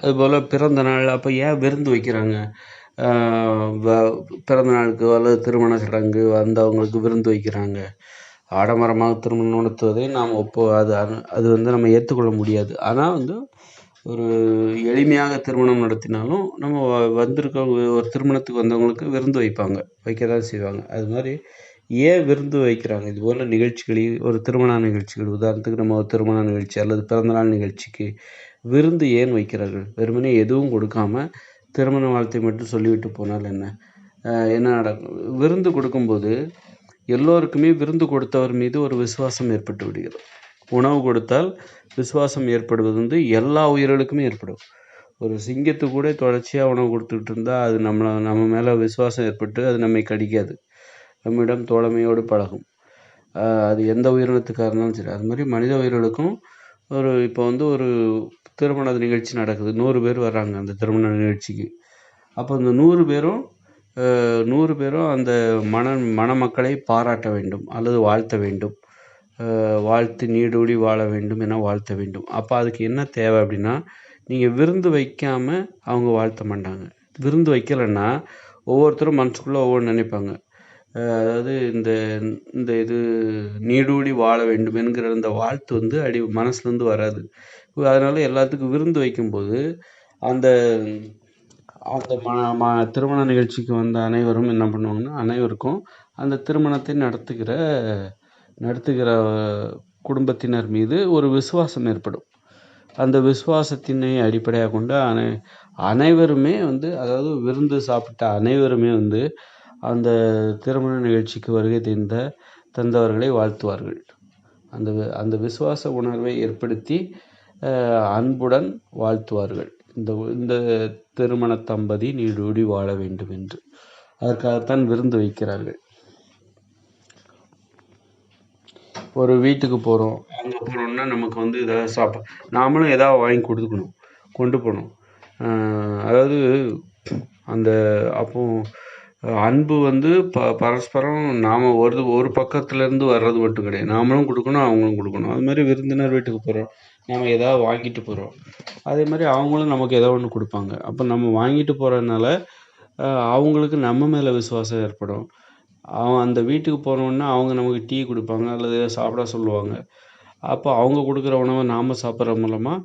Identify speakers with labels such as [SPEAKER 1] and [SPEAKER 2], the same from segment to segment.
[SPEAKER 1] அதுபோல் பிறந்த நாள் அப்போ ஏன் விருந்து வைக்கிறாங்க? பிறந்த நாளுக்கு அல்லது திருமண சடங்கு வந்தவங்களுக்கு விருந்து வைக்கிறாங்க. ஆடம்பரமாக திருமணம் நடத்துவதை நாம் ஒப்போ அது அது வந்து நம்ம ஏற்றுக்கொள்ள முடியாது. ஆனால் வந்து ஒரு எளிமையாக திருமணம் நடத்தினாலும் நம்ம வ வந்திருக்கவங்க ஒரு திருமணத்துக்கு வந்தவங்களுக்கு விருந்து வைப்பாங்க. வைக்க தான் செய்வாங்க. அது மாதிரி ஏன் விருந்து வைக்கிறாங்க? இது போல நிகழ்ச்சிகளில் ஒரு திருமண நிகழ்ச்சிகள் உதாரணத்துக்கு நம்ம ஒரு திருமண நிகழ்ச்சி அல்லது பிறந்தநாள் நிகழ்ச்சிக்கு விருந்து ஏன் வைக்கிறார்கள்? வெறுமனே எதுவும் கொடுக்காம திருமண வாழ்த்தை மட்டும் சொல்லிவிட்டு போனால் என்ன? என்ன நடக்கும்? விருந்து கொடுக்கும்போது எல்லோருக்குமே விருந்து கொடுத்தவர் மீது ஒரு விசுவாசம் ஏற்பட்டு விடுகிறது. உணவு கொடுத்தால் விசுவாசம் ஏற்படுவது வந்து எல்லா உயிர்களுக்குமே ஏற்படும். ஒரு சிங்கத்து கூட தொடர்ச்சியாக உணவு கொடுத்துக்கிட்டு இருந்தால் அது நம்மளை நம்ம மேலே விசுவாசம் ஏற்பட்டு அது நம்மை கடிக்காது. நம்மிடம் தோழமையோடு பழகும். அது எந்த உயிரினத்துக்காக இருந்தாலும் சரி. அது மாதிரி மனித உயிர்களுக்கும் ஒரு இப்போ வந்து ஒரு திருமண நிகழ்ச்சி நடக்குது. நூறு பேர் வர்றாங்க அந்த திருமண நிகழ்ச்சிக்கு. அப்போ இந்த நூறு பேரும் நூறு பேரும் அந்த மண மணமக்களை பாராட்ட வேண்டும். அல்லது வாழ்த்த வேண்டும். வாழ்த்து நீடூடி வாழ வேண்டும் என வாழ்த்த வேண்டும். அப்போ அதுக்கு என்ன தேவை அப்படின்னா நீங்கள் விருந்து வைக்காமல் அவங்க வாழ்த்த மாட்டாங்க. விருந்து வைக்கலைன்னா ஒவ்வொருத்தரும் மனசுக்குள்ளே ஒவ்வொன்று நினைப்பாங்க. அதாவது இந்த இந்த இது நீடூழி வாழ வேண்டும் என்கிற அந்த வாழ்த்து வந்து அடி மனசுலேருந்து வராது. அதனால் எல்லாத்துக்கும் விருந்து வைக்கும்போது அந்த அந்த ம ம திருமண நிகழ்ச்சிக்கு வந்த அனைவரும் என்ன பண்ணுவாங்கன்னா அனைவருக்கும் அந்த திருமணத்தை நடத்துகிற நடத்துகிற குடும்பத்தினர் மீது ஒரு விசுவாசம் ஏற்படும். அந்த விசுவாசத்தினை அடிப்படையாக கொண்டு அனை அனைவருமே வந்து அதாவது விருந்து சாப்பிட்ட அனைவருமே வந்து அந்த திருமண நிகழ்ச்சிக்கு வருகை தந்த தந்தவர்களை வாழ்த்துவார்கள். அந்த அந்த விசுவாச உணர்வை ஏற்படுத்தி அன்புடன் வாழ்த்துவார்கள். இந்த இந்த திருமண தம்பதி நீடூடி வாழ வேண்டும் என்று. அதற்காகத்தான் விருந்து வைக்கிறார்கள். ஒரு வீட்டுக்கு போகிறோம் அங்கே போனோம்னா நமக்கு வந்து ஏதாவது சாப்பா நாமளும் ஏதாவது வாங்கி கொடுத்துக்கணும். கொண்டு போகணும். அதாவது அந்த அப்போ அன்பு வந்து ப பரஸ்பரம் நாம் ஒரு ஒரு பக்கத்துலேருந்து வர்றது மட்டும் கிடையாது. நாமளும் கொடுக்கணும் அவங்களும் கொடுக்கணும். அது மாதிரி விருந்தினர் வீட்டுக்கு போகிறோம் நம்ம எதாவது வாங்கிட்டு போகிறோம் அதே மாதிரி அவங்களும் நமக்கு ஏதோ ஒன்று கொடுப்பாங்க. அப்போ நம்ம வாங்கிட்டு போகிறதுனால அவங்களுக்கு நம்ம மேலே விசுவாசம் ஏற்படும். அவன் அந்த வீட்டுக்கு போனோன்னா அவங்க நமக்கு டீ கொடுப்பாங்க அல்லது சாப்பிட சொல்லுவாங்க. அப்போ அவங்க கொடுக்குற உணவை நாம் சாப்பிட்ற மூலமாக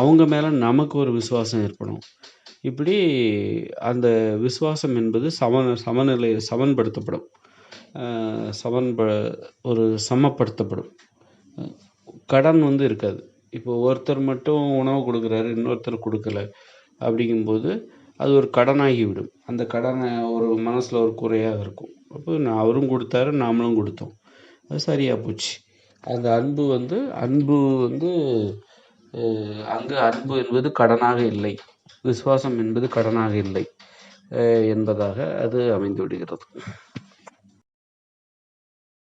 [SPEAKER 1] அவங்க மேலே நமக்கு ஒரு விசுவாசம் ஏற்படும். இப்படி அந்த விசுவாசம் என்பது சம சமநிலை சமன்படுத்தப்படும். சமன்ப ஒரு சமப்படுத்தப்படும். கடன் வந்து இருக்காது. இப்போ ஒருத்தர் மட்டும் உணவு கொடுக்குறாரு இன்னொருத்தர் கொடுக்கல அப்படிங்கும்போது அது ஒரு கடனாகிவிடும். அந்த கடனை ஒரு மனசில் ஒரு குறையாக இருக்கும். அப்போ நான் அவரும் கொடுத்தாரு நாமளும் கொடுத்தோம். அது சரியாக போச்சு. அந்த அன்பு வந்து அன்பு வந்து அங்கு அன்பு என்பது கடனாக இல்லை. விசுவாசம் என்பது கடனாக இல்லை என்பதாக அது அமைந்து விடுகிறது.